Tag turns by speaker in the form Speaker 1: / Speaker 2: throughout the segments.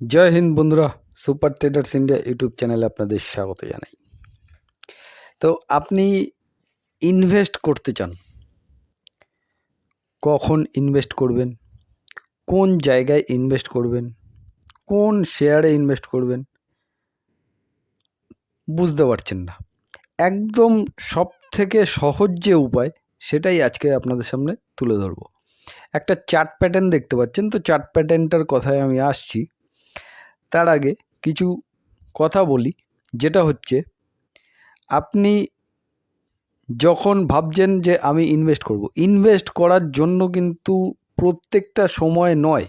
Speaker 1: জয় হিন্দ বন্ধুরা, super traders India YouTube চ্যানেলে আপনাদের স্বাগত জানাই। তো আপনি ইনভেস্ট করতে চান, কখন ইনভেস্ট করবেন, কোন জায়গায় ইনভেস্ট করবেন, কোন শেয়ারে ইনভেস্ট করবেন, বুঝতে পারছেন না। একদম সব থেকে সহজ যে উপায়, সেটাই আজকে আপনাদের সামনে তুলে ধরবো। একটা চার্ট প্যাটার্ন দেখতে পাচ্ছেন, তো চার্ট প্যাটার্নটার কথায় আমি আসছি। তার আগে কিছু কথা বলি, যেটা হচ্ছে আপনি যখন ভাবছেন যে আমি ইনভেস্ট করব ইনভেস্ট করার জন্য কিন্তু প্রত্যেকটা সময় নয়।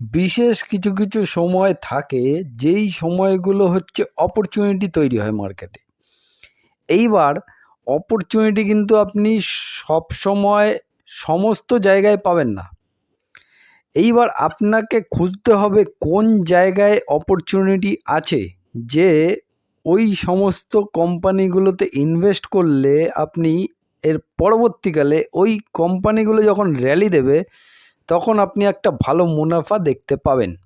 Speaker 1: বিশেষ কিছু কিছু সময় থাকে যেই সময়গুলো হচ্ছে অপরচুনিটি তৈরি হয় মার্কেটে এইবার অপরচুনিটি কিন্তু আপনি সব সময় সমস্ত জায়গায় পাবেন না। এইবার আপনাকে খুঁজতে হবে কোন জায়গায় অপরচুনিটি আছে যে ওই সমস্ত কোম্পানিগুলোতে ইনভেস্ট করলে আপনি এর পরবর্তীকালে ওই কোম্পানিগুলো যখন র্যালি দেবে, তখন আপনি একটা ভালো মুনাফা দেখতে পাবেন।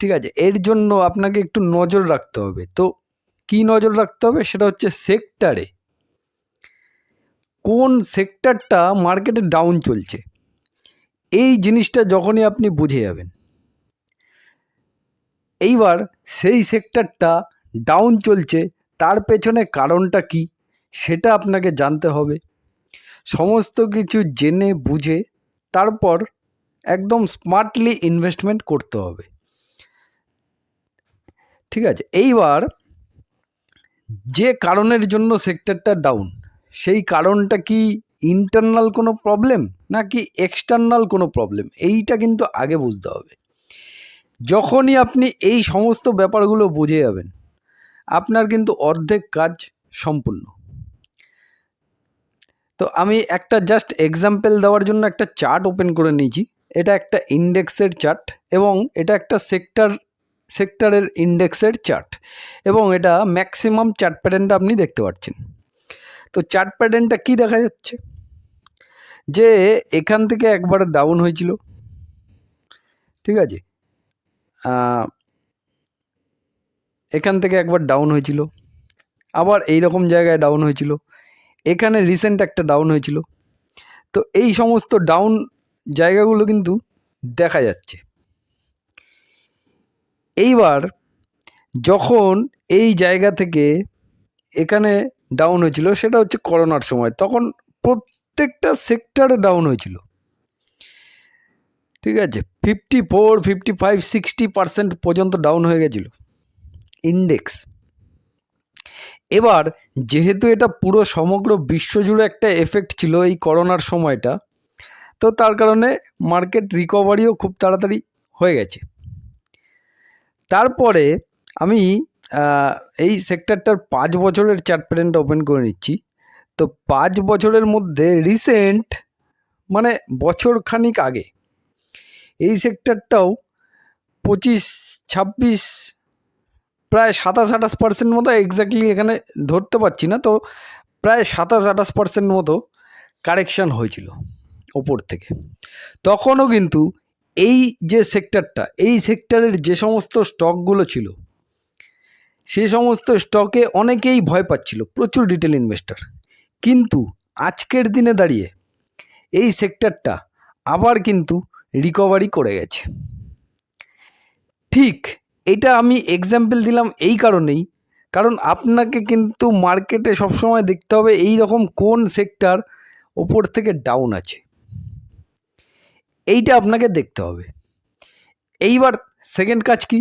Speaker 1: ঠিক আছে? এর জন্য আপনাকে একটু নজর রাখতে হবে। তো কি নজর রাখতে হবে? সেটা হচ্ছে সেক্টরে কোন সেক্টরটা মার্কেটে ডাউন চলছে? এই জিনিসটা যখনই আপনি বুঝে যাবেন। এইবার সেই সেক্টরটা ডাউন চলছে, তার পেছনে কারণটা কি সেটা আপনাকে জানতে হবে। সমস্ত কিছু জেনে, বুঝে, তারপর একদম স্মার্টলি ইনভেস্টমেন্ট করতে হবে। ঠিক আছে? এইবার যে কারণের জন্য সেক্টরটা ডাউন সেই কারণটা কি ইন্টারনাল কোনো প্রবলেম নাকি এক্সটার্নাল কোনো প্রবলেম এইটা কিন্তু আগে বুঝতে হবে। যখনই আপনি এই সমস্ত ব্যাপারগুলো বুঝে যাবেন, আপনার কিন্তু অর্ধেক কাজ সম্পূর্ণ। তো আমি একটা জাস্ট এক্সাম্পল দেওয়ার জন্য একটা চার্ট ওপেন করে নিয়েছি। এটা একটা ইন্ডেক্সের চার্ট এবং এটা একটা সেক্টর সেক্টরের ইন্ডেক্সের চার্ট এবং এটা ম্যাক্সিমাম চার্ট প্যাটার্নটা আপনি দেখতে পাচ্ছেন। তো চার্ট প্যাটার্নটা কী দেখা যাচ্ছে? যে এখান থেকে একবার ডাউন হয়েছিল। ঠিক আছে? এখান থেকে একবার ডাউন হয়েছিল। আবার এই রকম জায়গায় ডাউন হয়েছিল। এখানে রিসেন্ট একটা ডাউন হয়েছিল। তো এই সমস্ত ডাউন জায়গাগুলো কিন্তু দেখা যাচ্ছে। এইবার যখন এই জায়গা থেকে এখানে ডাউন হয়েছিল, সেটা হচ্ছে করোনার সময়। তখন প্রত্যেকটা সেক্টরে ডাউন হয়েছিল। ঠিক আছে? Fifty four fifty five sixty percent পর্যন্ত ডাউন হয়ে গেছিল। ইন্ডেক্স এবার, যেহেতু এটা পুরো সমগ্র বিশ্বজুড়ে একটা এফেক্ট ছিল এই করোনার সময়টা, তো তার কারণে মার্কেট রিকভারিও খুব তাড়াতাড়ি হয়ে গেছে। তারপরে আমি এই সেক্টরটার পাঁচ বছরের চার্ট প্যাটার্নটা ওপেন করে নিচ্ছি। তো পাঁচ বছরের মধ্যে রিসেন্ট মানে বছর খানিক আগে এই সেক্টরটাও পঁচিশ, ছাব্বিশ, প্রায় সাতাশ, আঠাশ পার্সেন্ট মতো এক্স্যাক্টলি এখানে ধরতে পারছি না। তো প্রায় সাতাশ, আঠাশ পার্সেন্ট মতো কারেকশান হয়েছিল ওপর থেকে। তখনও কিন্তু এই যে সেক্টরটা এই সেক্টরের যে সমস্ত স্টকগুলো ছিল সে সমস্ত স্টকে অনেকেই ভয় পাচ্ছিল, প্রচুর রিটেল ইনভেস্টার কিন্তু আজকের দিনে দাঁড়িয়ে এই সেক্টরটা আবার কিন্তু রিকভারি করে গেছে। ঠিক এটা আমি এক্সাম্পল দিলাম এই কারণেই, কারণ আপনাকে কিন্তু মার্কেটে সবসময় দেখতে হবে এই রকম কোন সেক্টর ওপর থেকে ডাউন আছে। এইটা আপনাকে দেখতে হবে। এইবার সেকেন্ড কাজ কি?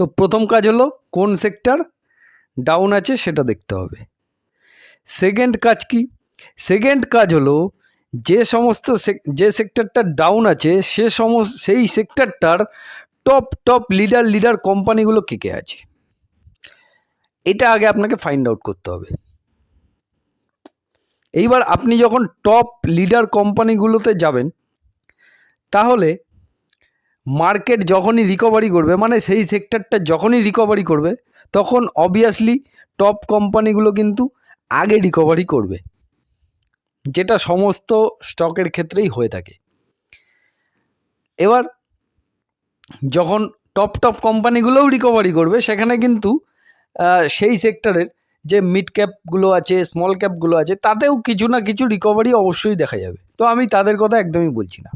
Speaker 1: তো প্রথম কাজ হলো কোন সেক্টর ডাউন আছে সেটা দেখতে হবে। সেকেন্ড কাজ কি? সেকেন্ড কাজ হলো যে সমস্ত যে সেক্টরটা ডাউন আছে সে সমস্ত সেই সেক্টরটার টপ টপ লিডার লিডার কোম্পানিগুলো কে কে আছে? এটা আগে আপনাকে ফাইন্ড আউট করতে হবে। এইবার আপনি যখন টপ লিডার কোম্পানিগুলোতে যাবেন, তাহলে মার্কেট যখনই রিকভারি করবে মানে সেই সেক্টরটা যখনই রিকভারি করবে, তখন অবভিয়াসলি টপ কোম্পানিগুলো কিন্তু আগে রিকভারি করবে। যেটা সমস্ত স্টকের ক্ষেত্রেই হয়ে থাকে। এবার যখন টপ টপ কোম্পানিগুলোও রিকভারি করবে, সেখানে কিন্তু সেই সেক্টরের যে মিড ক্যাপগুলো আছে স্মল ক্যাপগুলো আছে, তাতেও কিছু না কিছু রিকভারি অবশ্যই দেখা যাবে। তো আমি তাদের কথা একদমই বলছি না।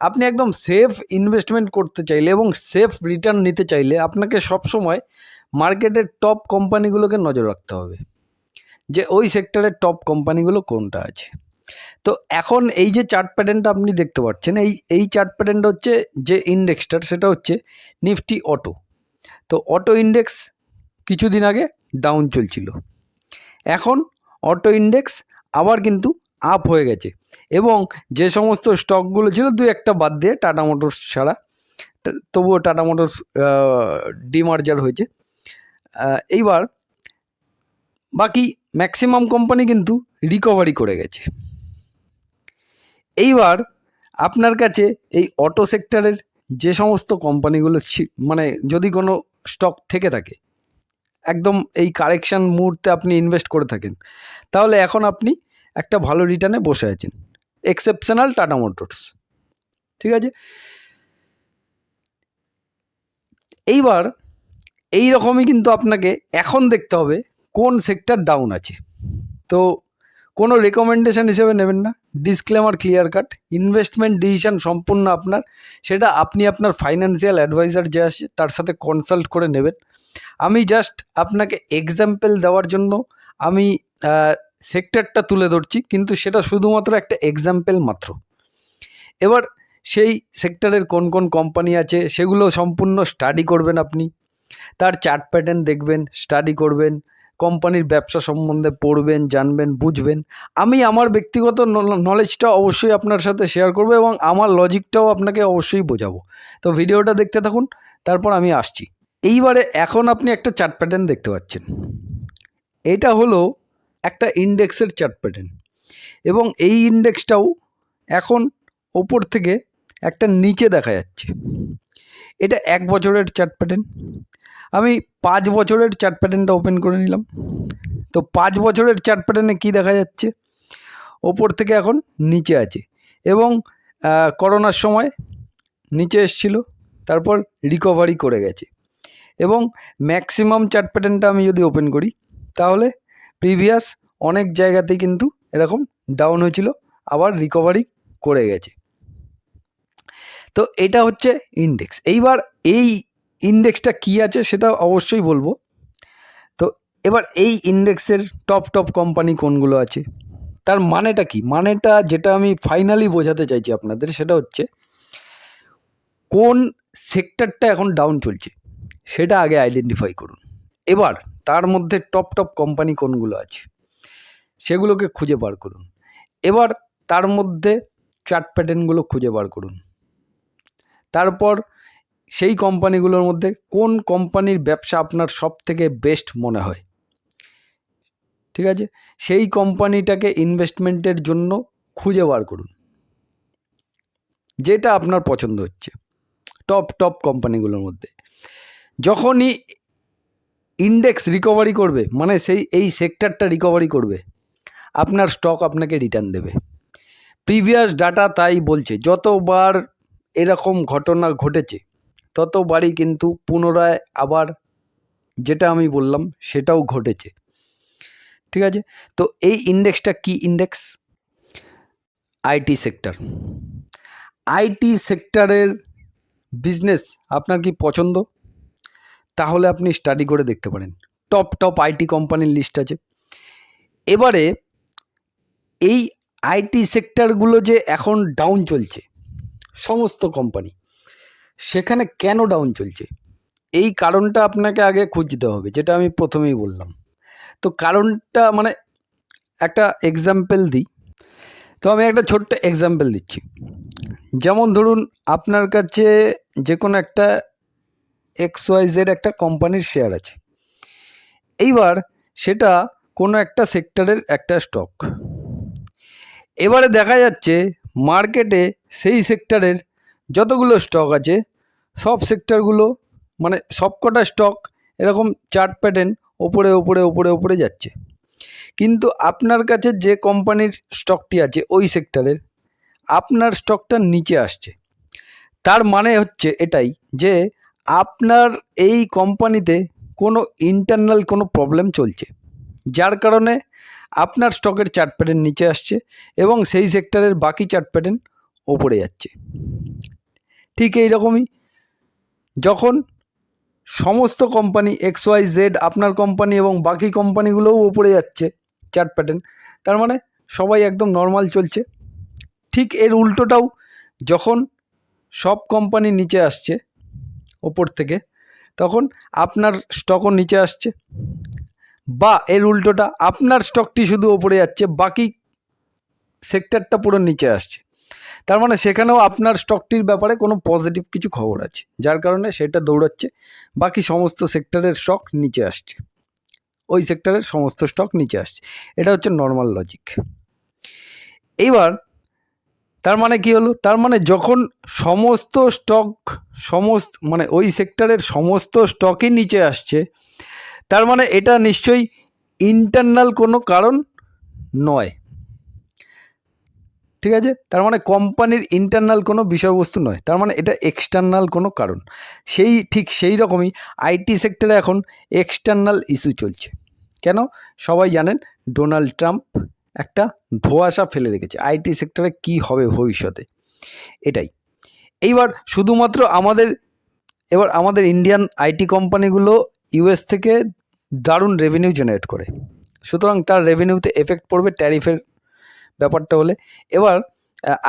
Speaker 1: আপনি একদম সেফ ইনভেস্টমেন্ট করতে চাইলে এবং সেফ রিটার্ন নিতে চাইলে আপনাকে সবসময় মার্কেটের টপ কোম্পানিগুলোকে নজর রাখতে হবে। যে ওই সেক্টরের টপ কোম্পানিগুলো কোনটা আছে। তো এখন এই যে চার্ট প্যাটার্নটা আপনি দেখতে পাচ্ছেন, এই এই চার্ট প্যাটার্নটা হচ্ছে যে ইন্ডেক্সটার সেটা হচ্ছে নিফটি অটো তো অটো ইন্ডেক্স কিছুদিন আগে ডাউন চলছিল। এখন অটো ইন্ডেক্স আবার কিন্তু আপ হয়ে গেছে। এবং যে সমস্ত স্টকগুলো ছিল, দু একটা বাদ দিয়ে টাটা মোটরস ছাড়া তবুও টাটা মোটরস ডিমার্জার হয়েছে। এইবার বাকি ম্যাক্সিমাম কোম্পানি কিন্তু রিকভারি করে গেছে। এইবার আপনার কাছে এই অটো সেক্টরের যে সমস্ত কোম্পানিগুলো মানে যদি কোনো স্টক থেকে থাকে, একদম এই কারেকশান মুহূর্তে আপনি ইনভেস্ট করে থাকেন, তাহলে এখন আপনি একটা ভালো রিটার্নে বসে আছেন। এক্সেপশনাল টাটা মোটরস ঠিক আছে? এইবার এই রকমই কিন্তু আপনাকে এখন দেখতে হবে কোন সেক্টর ডাউন আছে। তো কোনো রেকমেন্ডেশন হিসেবে নেবেন না। Disclaimer clear cut investment decision সম্পূর্ণ আপনার। সেটা আপনি আপনার ফাইন্যান্সিয়াল অ্যাডভাইজার যে আসে, তার সাথে কনসাল্ট করে নেবেন। আমি জাস্ট আপনাকে এক্সাম্পল দেওয়ার জন্য আমি সেক্টরটা তুলে ধরছি, কিন্তু সেটা শুধুমাত্র একটা এক্সাম্পল মাত্র। এবার সেই সেক্টরের কোন কোন কোম্পানি আছে, সেগুলো সম্পূর্ণ স্টাডি করবেন আপনি। তার চার্ট প্যাটার্ন দেখবেন স্টাডি করবেন কোম্পানির ব্যবসা সম্বন্ধে পড়বেন, জানবেন, বুঝবেন। আমি আমার ব্যক্তিগত নলেজটা অবশ্যই আপনার সাথে শেয়ার করব এবং আমার লজিকটাও আপনাকে অবশ্যই বোঝাবো। তো ভিডিওটা দেখতে থাকুন, তারপর আমি আসছি। এইবারে এখন আপনি একটা চার্ট প্যাটার্ন দেখতে পাচ্ছেন। এটা হলো একটা ইন্ডেক্সের চার্ট প্যাটার্ন এবং এই ইন্ডেক্সটাও এখন ওপর থেকে একটা নিচে দেখা যাচ্ছে। এটা এক বছরের চার্ট প্যাটার্ন আমি পাঁচ বছরের চার্ট প্যাটার্নটা ওপেন করে নিলাম। তো পাঁচ বছরের চার্ট প্যাটার্নে কী দেখা যাচ্ছে? ওপর থেকে এখন নিচে আছে। এবং করোনার সময় নিচে এসছিল, তারপর রিকভারি করে গেছে। এবং ম্যাক্সিমাম চার্ট প্যাটার্নটা আমি যদি ওপেন করি, তাহলে প্রিভিয়াস অনেক জায়গাতেই কিন্তু এরকম ডাউন হয়েছিল, আবার রিকভারি করে গেছে। তো এটা হচ্ছে ইন্ডেক্স এইবার এই ইন্ডেক্সটা কী আছে সেটা অবশ্যই বলব। তো এবার এই ইন্ডেক্সের টপ টপ কোম্পানি কোনগুলো আছে? তার মানেটা কি? মানেটা যেটা আমি ফাইনালি বোঝাতে চাইছি আপনাদের সেটা হচ্ছে, কোন সেক্টরটা এখন ডাউন চলছে, সেটা আগে আইডেন্টিফাই করুন। এবার তার মধ্যে টপ টপ কোম্পানি কোনগুলো আছে? সেগুলোকে খুঁজে বার করুন। এবার তার মধ্যে চার্ট প্যাটার্নগুলো খুঁজে বার করুন। তারপর সেই কোম্পানিগুলোর মধ্যে কোন কোম্পানির ব্যবসা আপনার সব থেকে বেস্ট মনে হয়? ঠিক আছে? সেই কোম্পানিটাকে ইনভেস্টমেন্টের জন্য খুঁজে বার করুন। যেটা আপনার পছন্দ হচ্ছে। টপ টপ কোম্পানিগুলোর মধ্যে। যখনই ইন্ডেক্স রিকভারি করবে মানে সেই, এই সেক্টরটা রিকভারি করবে। আপনার স্টক আপনাকে রিটার্ন দেবে। প্রিভিয়াস ডাটা তাই বলছে, যতবার এরকম ঘটনা ঘটেছে, ততবারই কিন্তু পুনরায় আবার যেটা আমি বললাম, সেটাও ঘটেছে। ঠিক আছে? তো এই ইন্ডেক্সটা কি ইন্ডেক্স আইটি সেক্টর আইটি সেক্টরের বিজনেস আপনার কি পছন্দ? তাহলে আপনি স্টাডি করে দেখতে পারেন। টপ টপ আইটি কোম্পানির লিস্ট আছে। এবারে এই আইটি সেক্টরগুলো যে এখন ডাউন চলছে, সমস্ত কোম্পানি সেখানে কেন ডাউন চলছে? এই কারণটা আপনাকে আগে খুঁজতে হবে, যেটা আমি প্রথমেই বললাম। তো কারণটা মানে একটা এক্সাম্পল দিই। তো আমি একটা ছোট্ট এক্সাম্পল দিচ্ছি। যেমন ধরুন, আপনার কাছে যে কোনো একটা এক্স ওয়াই জেড একটা কোম্পানির শেয়ার আছে। এইবার সেটা কোনো একটা সেক্টরের একটা স্টক এবারে দেখা যাচ্ছে মার্কেটে সেই সেক্টরের যতগুলো স্টক আছে, সব সেক্টরগুলো মানে সবকটা স্টক এরকম চার্ট প্যাটার্ন ওপরে ওপরে ওপরে ওপরে যাচ্ছে। কিন্তু আপনার কাছে যে কোম্পানির স্টকটি আছে ওই সেক্টরের আপনার স্টকটা নিচে আসছে। তার মানে হচ্ছে এটাই যে আপনার এই কোম্পানিতে কোনো ইন্টারনাল কোনো প্রবলেম চলছে। যার কারণে আপনার স্টকের চার্ট প্যাটার্ন নিচে আসছে এবং সেই সেক্টরের বাকি চার্ট প্যাটার্ন ওপরে যাচ্ছে। ঠিক এই রকমই যখন সমস্ত কোম্পানি এক্স ওয়াই জেড আপনার কোম্পানি এবং বাকি কোম্পানিগুলোও ওপরে যাচ্ছে চার্ট প্যাটার্ন তার মানে সবাই একদম নর্মাল চলছে। ঠিক এর উল্টোটাও যখন সব কোম্পানি নিচে আসছে ওপর থেকে, তখন আপনার স্টকও নিচে আসছে। বা এর উল্টোটা, আপনার স্টকটি শুধু ওপরে যাচ্ছে, বাকি সেক্টরটা পুরো নিচে আসছে। তার মানে সেখানেও আপনার স্টকটির ব্যাপারে কোনো পজিটিভ কিছু খবর আছে, যার কারণে সেটা দৌড়াচ্ছে, বাকি সমস্ত সেক্টরের স্টক নিচে আসছে। ওই সেক্টরের সমস্ত স্টক নিচে আসছে। এটা হচ্ছে নর্মাল লজিক এইবার তার মানে কি হলো? তার মানে যখন সমস্ত স্টক সমস্ত মানে ওই সেক্টরের সমস্ত স্টকই নিচে আসছে, তার মানে এটা নিশ্চয়ই ইন্টারনাল কোনো কারণ নয়। ঠিক আছে? তার মানে কোম্পানির ইন্টারনাল কোনো বিষয়বস্তু নয়। তার মানে এটা এক্সটার্নাল কোনো কারণ। সেই, ঠিক সেই রকমই আইটি সেক্টরে এখন এক্সটার্নাল ইস্যু চলছে। কেন? সবাই জানেন ডোনাল্ড ট্রাম্প একটা ধোঁয়াশা ফেলে রেখেছে। আইটি সেক্টরে কি হবে ভবিষ্যতে? এটাই। এইবার শুধুমাত্র আমাদের, এবার আমাদের ইন্ডিয়ান আইটি কোম্পানিগুলো ইউএস থেকে দারুণ রেভিনিউ জেনারেট করে। সুতরাং তার রেভিনিউতে এফেক্ট পড়বে ট্যারিফের ব্যাপারটা হলে। এবার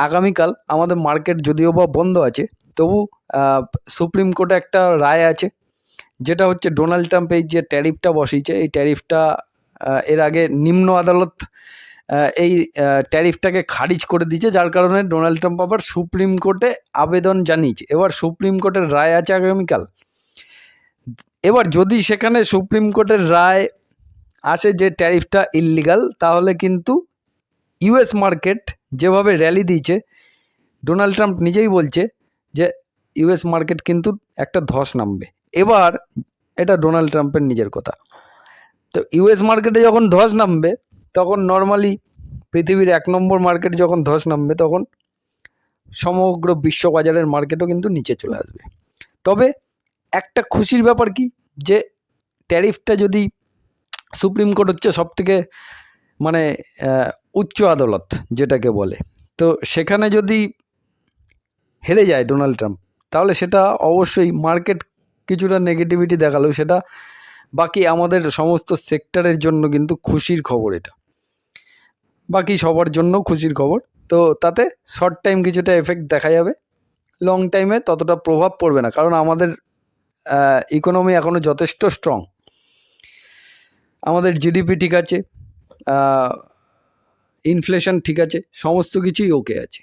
Speaker 1: আগামীকাল আমাদের মার্কেট যদিও বা বন্ধ আছে, তবু সুপ্রিম কোর্টে একটা রায় আছে, যেটা হচ্ছে ডোনাল্ড ট্রাম্প এই যে ট্যারিফটা বসিয়েছে, এই ট্যারিফটা এর আগে নিম্ন আদালত এই ট্যারিফটাকে খারিজ করে দিয়েছে, যার কারণে ডোনাল্ড ট্রাম্প আবার সুপ্রিম কোর্টে আবেদন জানিয়েছে। এবার সুপ্রিম কোর্টের রায় আছে আগামীকাল। এবার যদি সেখানে সুপ্রিম কোর্টের রায় আসে যে ট্যারিফটা ইললিগাল তাহলে কিন্তু ইউএস মার্কেট যেভাবে র্যালি দিয়েছে, ডোনাল্ড ট্রাম্প নিজেই বলছে যে ইউএস মার্কেট কিন্তু একটা ধস নামবে। এবার এটা ডোনাল্ড ট্রাম্পের নিজের কথা। তো ইউএস মার্কেটে যখন ধস নামবে তখন নর্মালি পৃথিবীর এক নম্বর মার্কেট যখন ধস নামবে, তখন সমগ্র বিশ্ববাজারের মার্কেটও কিন্তু নিচে চলে আসবে। তবে একটা খুশির ব্যাপার কি? যে ট্যারিফটা যদি সুপ্রিম কোর্ট হচ্ছে সব থেকে মানে উচ্চ আদালত যেটাকে বলে, তো সেখানে যদি হেরে যায় ডোনাল্ড ট্রাম্প, তাহলে সেটা অবশ্যই মার্কেট কিছুটা নেগেটিভিটি দেখালেও সেটা বাকি আমাদের সমস্ত সেক্টরের জন্য কিন্তু খুশির খবর এটা। বাকি সবার জন্য খুশির খবর। তো তাতে শর্ট টাইম কিছুটা এফেক্ট দেখা যাবে। লং টাইমে ততটা প্রভাব পড়বে না, কারণ আমাদের ইকোনমি এখনও যথেষ্ট স্ট্রং আমাদের জিডিপি ঠিক আছে ইনফ্লেশন ঠিক আছে, সমস্ত কিছুই ওকে আছে।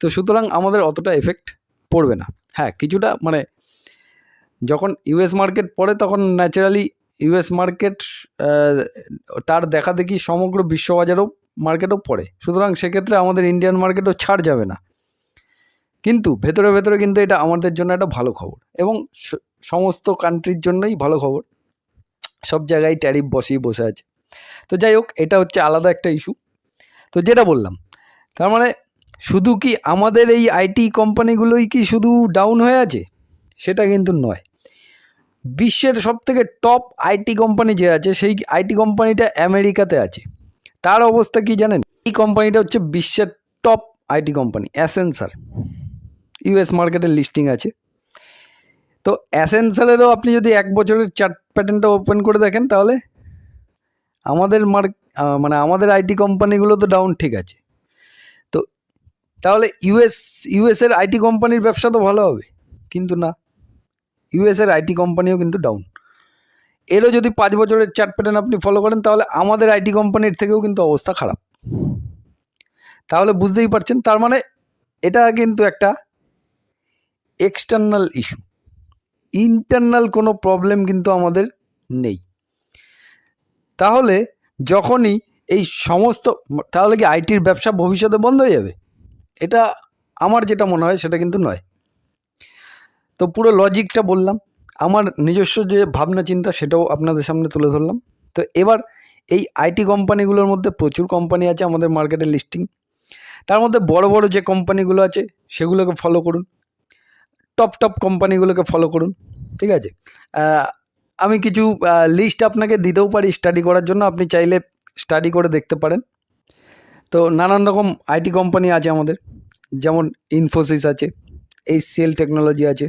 Speaker 1: তো সুতরাং আমাদের অতটা এফেক্ট পড়বে না। হ্যাঁ কিছুটা মানে যখন ইউএস মার্কেট পড়ে তখন ন্যাচারালি ইউএস মার্কেট তার দেখা দেখি সমগ্র বিশ্ববাজারও মার্কেটও পড়ে। সুতরাং সেক্ষেত্রে আমাদের ইন্ডিয়ান মার্কেটও ছাড় যাবে না। কিন্তু ভেতরে ভেতরে কিন্তু এটা আমাদের জন্য একটা ভালো খবর এবং সমস্ত কান্ট্রির জন্যই ভালো খবর। সব জায়গায় ট্যারিফ বসেই বসে আছে। তো যাই হোক, এটা হচ্ছে আলাদা একটা ইস্যু তো যেটা বললাম, তার মানে শুধু কি আমাদের এই আইটি কোম্পানিগুলোই কি শুধু ডাউন হয়ে আছে? সেটা কিন্তু নয়। বিশ্বের সব থেকে টপ আইটি কোম্পানি যে আছে, সেই আইটি কোম্পানিটা আমেরিকাতে আছে। তার অবস্থা কি জানেন? এই কোম্পানিটা হচ্ছে বিশ্বের top IT company Accenture US মার্কেটের লিস্টিং আছে। তো অ্যাসেন্সারেরও আপনি যদি এক বছরের চার্ট প্যাটার্নটা ওপেন করে দেখেন, তাহলে আমাদের মার্ক মানে আমাদের আইটি কোম্পানিগুলো তো ডাউন ঠিক আছে। তো তাহলে ইউএস ইউএসের আইটি কোম্পানির ব্যবসা তো ভালো হবে, কিন্তু না। ইউএসের আইটি কোম্পানিও কিন্তু ডাউন এরও যদি পাঁচ বছরের চার্ট প্যাটার্ন আপনি ফলো করেন, তাহলে আমাদের আইটি কোম্পানির থেকেও কিন্তু অবস্থা খারাপ। তাহলে বুঝতেই পারছেন, তার মানে এটা কিন্তু একটা এক্সটার্নাল ইস্যু ইন্টারনাল কোনো প্রবলেম কিন্তু আমাদের নেই। তাহলে যখনই এই সমস্ত, তাহলে কি আইটির ব্যবসা ভবিষ্যতে বন্ধ হয়ে যাবে? এটা আমার যেটা মনে হয়, সেটা কিন্তু নয়। তো পুরো লজিকটা বললাম। আমার নিজস্ব যে ভাবনা চিন্তা সেটাও আপনাদের সামনে তুলে ধরলাম। তো এবার এই আইটি কোম্পানিগুলোর মধ্যে প্রচুর কোম্পানি আছে আমাদের মার্কেটে লিস্টিং তার মধ্যে বড় বড় যে কোম্পানিগুলো আছে সেগুলোকে ফলো করুন। টপ টপ কোম্পানিগুলোকে ফলো করুন, ঠিক আছে? আমি কিছু লিস্ট আপনাকে দিতেও পারি স্টাডি করার জন্য। আপনি চাইলে স্টাডি করে দেখতে পারেন। তো নানান রকম আইটি কোম্পানি আছে আমাদের। যেমন ইনফোসিস আছে এইচসিএল টেকনোলজি আছে।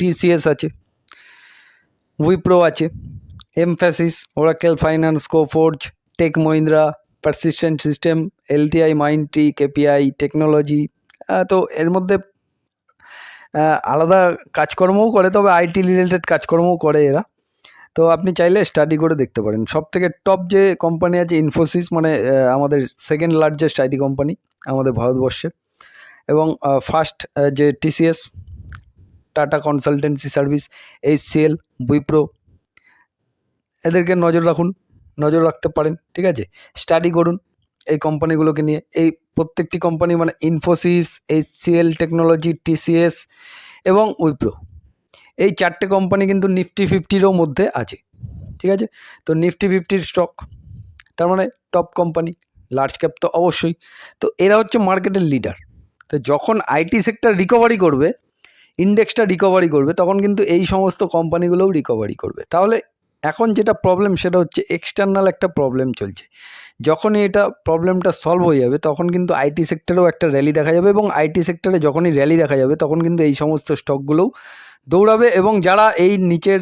Speaker 1: টিসিএস আছে উইপ্রো আছে Mphasis Oracle finance Coforge Tech Mahindra Persistent system LTI Mindtree KPI technology তো এর মধ্যে আলাদা কাজকর্মও করে, তবে আইটি রিলেটেড কাজকর্মও করে এরা। তো আপনি চাইলে স্টাডি করে দেখতে পারেন। সব থেকে টপ যে কোম্পানি আছে ইনফোসিস মানে আমাদের সেকেন্ড লার্জেস্ট আইটি কোম্পানি আমাদের ভারতবর্ষে। এবং ফার্স্ট যে TCS Tata consultancy service, HCL, Wipro. এদেরকে নজর রাখুন, নজর রাখতে পারেন, ঠিক আছে? স্টাডি করুন এই কোম্পানিগুলোকে নিয়ে। এই প্রত্যেকটি কোম্পানি মানে ইনফোসিস, এইচসিএল টেকনোলজি, টিসিএস এবং উইপ্রো। এই চারটে কোম্পানি কিন্তু নিফটি ফিফটিরও মধ্যে আছে, ঠিক আছে? তো নিফটি ফিফটির স্টক, তার মানে টপ কোম্পানি, লার্জ ক্যাপ তো অবশ্যই। তো এরা হচ্ছে মার্কেটের লিডার। তো যখন আইটি সেক্টর রিকভারি করবে ইন্ডেক্সটা রিকভারি করবে, তখন কিন্তু এই সমস্ত কোম্পানিগুলোও রিকভারি করবে। তাহলে এখন যেটা প্রবলেম সেটা হচ্ছে এক্সটার্নাল একটা প্রবলেম চলছে। যখনই এটা প্রবলেমটা সলভ হয়ে যাবে, তখন কিন্তু আইটি সেক্টরেও একটা র্যালি দেখা যাবে এবং আইটি সেক্টরে যখনই র্যালি দেখা যাবে, তখন কিন্তু এই সমস্ত স্টকগুলোও দৌড়াবে এবং যারা এই নিচের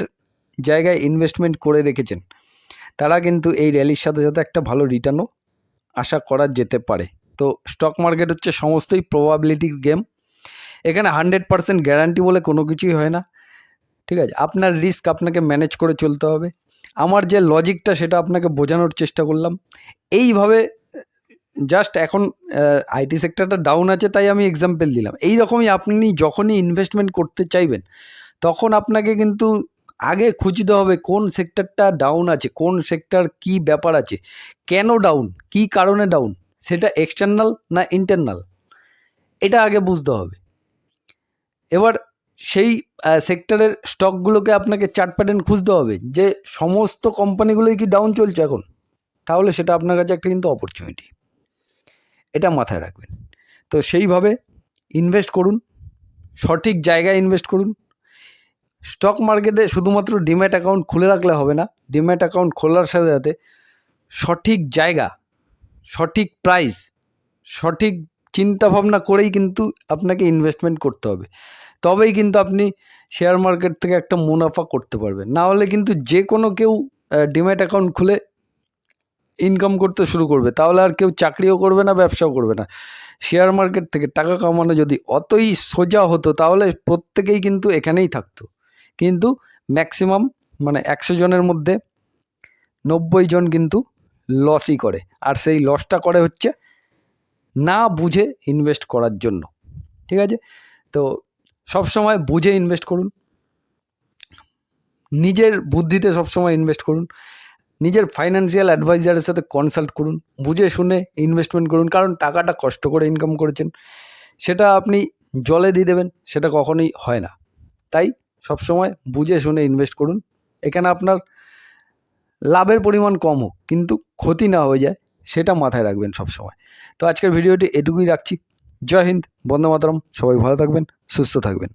Speaker 1: জায়গায় ইনভেস্টমেন্ট করে রেখেছেন, তারা কিন্তু এই র্যালির সাথে সাথে একটা ভালো রিটার্নও আশা করা যেতে পারে। তো স্টক মার্কেট হচ্ছে সমস্তই প্রবাবিলিটির গেম এখানে হান্ড্রেড পার্সেন্ট গ্যারান্টি বলে কোনো কিছুই হয় না। ঠিক আছে? আপনার রিস্ক আপনাকে ম্যানেজ করে চলতে হবে। আমার যে লজিকটা সেটা আপনাকে বোঝানোর চেষ্টা করলাম। এইভাবে জাস্ট এখন আইটি সেক্টরটা ডাউন আছে তাই আমি এক্সাম্পল দিলাম। এই রকমই আপনি যখনই ইনভেস্টমেন্ট করতে চাইবেন, তখন আপনাকে কিন্তু আগে খুঁজতে হবে কোন সেক্টরটা ডাউন আছে, কোন সেক্টর কি ব্যাপার আছে, কেন ডাউন কি কারণে ডাউন সেটা এক্সটার্নাল না ইন্টারনাল এটা আগে বুঝতে হবে। এবার সেই সেক্টরের স্টকগুলোকে আপনাকে চার্ট প্যাটার্ন খুঁজতে হবে যে সমস্ত কোম্পানিগুলোই কি ডাউন চলছে এখন? তাহলে সেটা আপনার কাছে একটা কিন্তু অপরচুনিটি এটা মাথায় রাখবেন। তো সেইভাবে ইনভেস্ট করুন, সঠিক জায়গায় ইনভেস্ট করুন। স্টক মার্কেটে শুধুমাত্র ডিম্যাট অ্যাকাউন্ট খুলে রাখলে হবে না ডিম্যাট অ্যাকাউন্ট খোলার সাথে সাথে সঠিক জায়গা, সঠিক প্রাইস সঠিক চিন্তা ভাবনা করেই কিন্তু আপনাকে ইনভেস্টমেন্ট করতে হবে। তবেই কিন্তু আপনি শেয়ার মার্কেট থেকে একটা মুনাফা করতে পারবেন। না হলে কিন্তু যে কোনো কেউ ডিম্যাট অ্যাকাউন্ট খুলে ইনকাম করতে শুরু করবে। তাহলে আর কেউ চাকরিও করবে না, ব্যবসাও করবে না। শেয়ার মার্কেট থেকে টাকা কামানো যদি অতই সোজা হতো, তাহলে প্রত্যেকেই কিন্তু এখানেই থাকতো। কিন্তু ম্যাক্সিমাম মানে একশো জনের মধ্যে নব্বই জন কিন্তু লসই করে। আর সেই লসটা করে হচ্ছে না বুঝে ইনভেস্ট করার জন্য, ঠিক আছে? তো সব সময় বুঝে ইনভেস্ট করুন। নিজের বুদ্ধিতে সব সময় ইনভেস্ট করুন। নিজের ফাইন্যান্সিয়াল অ্যাডভাইজারের সাথে কনসাল্ট করুন। বুঝে শুনে ইনভেস্টমেন্ট করুন। কারণ টাকাটা কষ্ট করে ইনকাম করেছেন। সেটা আপনি জলে দিয়ে দেবেন, সেটা কখনোই হয় না। তাই সবসময় বুঝে শুনে ইনভেস্ট করুন। এখানে আপনার লাভের পরিমাণ কম হোক, কিন্তু ক্ষতি না হয়ে যায়। সেটা মাথায় রাখবেন সবসময়। তো আজকের ভিডিওটি এটুকুই রাখছি। জয় হিন্দ, বন্দে মাতরম, সবাই ভালো থাকবেন, সুস্থ থাকবেন।